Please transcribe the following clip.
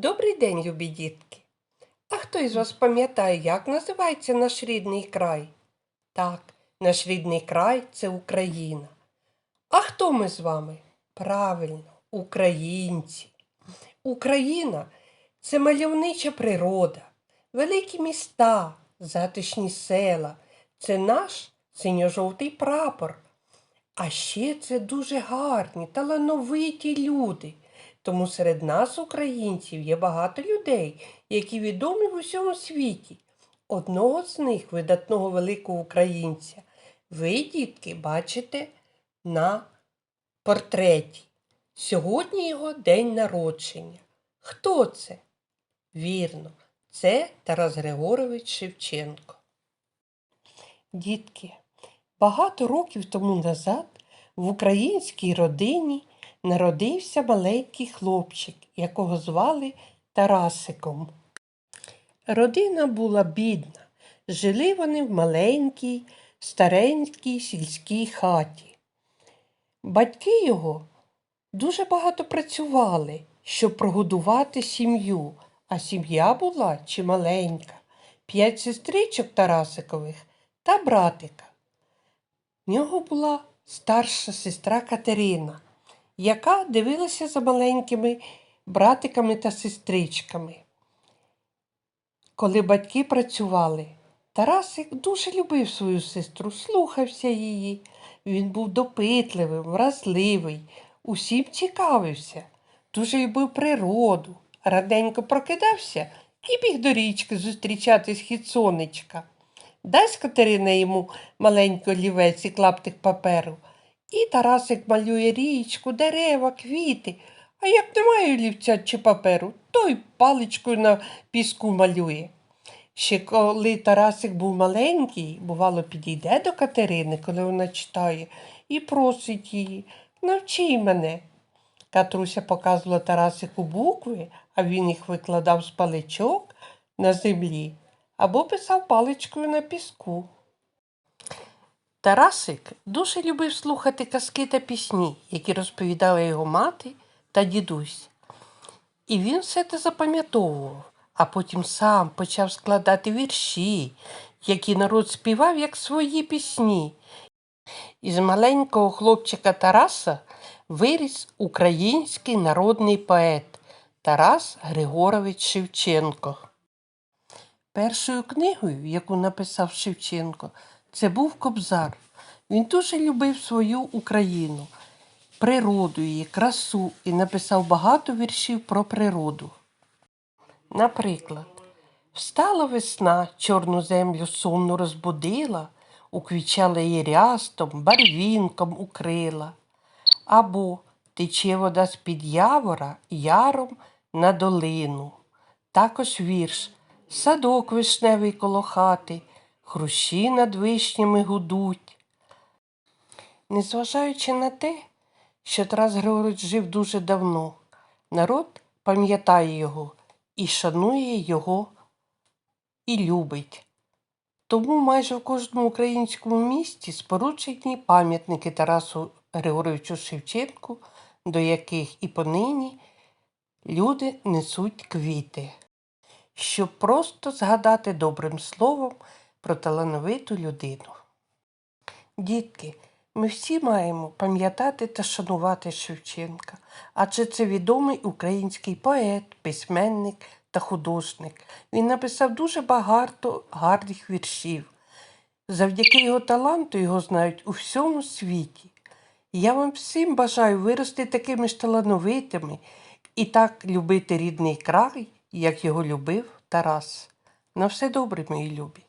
Добрий день, любі дітки. А хто із вас пам'ятає, як називається наш рідний край? Так, наш рідний край це Україна. А хто ми з вами? Правильно, українці. Україна це мальовнича природа, великі міста, затишні села. Це наш синьо-жовтий прапор. А ще це дуже гарні, талановиті люди. Тому серед нас, українців, є багато людей, які відомі в усьому світі. Одного з них, видатного великого українця, ви, дітки, бачите на портреті. Сьогодні його день народження. Хто це? Вірно, це Тарас Григорович Шевченко. Дітки, багато років тому назад в українській родині народився маленький хлопчик, якого звали Тарасиком. Родина була бідна. Жили вони в маленькій, старенькій сільській хаті. Батьки його дуже багато працювали, щоб прогодувати сім'ю, а сім'я була чималенька. П'ять сестричок Тарасикових та братика. В нього була старша сестра Катерина, яка дивилася за маленькими братиками та сестричками. Коли батьки працювали, Тарасик дуже любив свою сестру, слухався її. Він був допитливий, вразливий, усім цікавився, дуже любив природу, раденько прокидався і біг до річки зустрічати схід сонечка. Дасть Катерина йому маленький олівець і клаптик паперу. І Тарасик малює річку, дерева, квіти. А як немає олівця чи паперу, то й паличкою на піску малює. Ще коли Тарасик був маленький, бувало, підійде до Катерини, коли вона читає, і просить її навчи мене. Катруся показувала Тарасику букви, а він їх викладав з паличок на землі або писав паличкою на піску. Тарасик дуже любив слухати казки та пісні, які розповідали його мати та дідусь. І він все це запам'ятовував, а потім сам почав складати вірші, які народ співав як свої пісні. Із маленького хлопчика Тараса виріс український народний поет Тарас Григорович Шевченко. Першою книгою, яку написав Шевченко, це був Кобзар. Він дуже любив свою Україну, природу її, красу і написав багато віршів про природу. Наприклад, встала весна, чорну землю сумно розбудила, уквічала її рястом, барвінком укрила. Або тече вода з-під явора яром на долину. Також вірш Садок вишневий коло хати, хрущі над вишнями гудуть. Незважаючи на те, що Тарас Григорович жив дуже давно, народ пам'ятає його і шанує його і любить. Тому майже в кожному українському місті споруджені пам'ятники Тарасу Григоровичу Шевченку, до яких і понині люди несуть квіти, щоб просто згадати добрим словом про талановиту людину. Дітки, ми всі маємо пам'ятати та шанувати Шевченка, адже це відомий український поет, письменник та художник. Він написав дуже багато гарних віршів. Завдяки його таланту його знають у всьому світі. Я вам всім бажаю вирости такими ж талановитими і так любити рідний край, як його любив Тарас. На все добре, мої любі.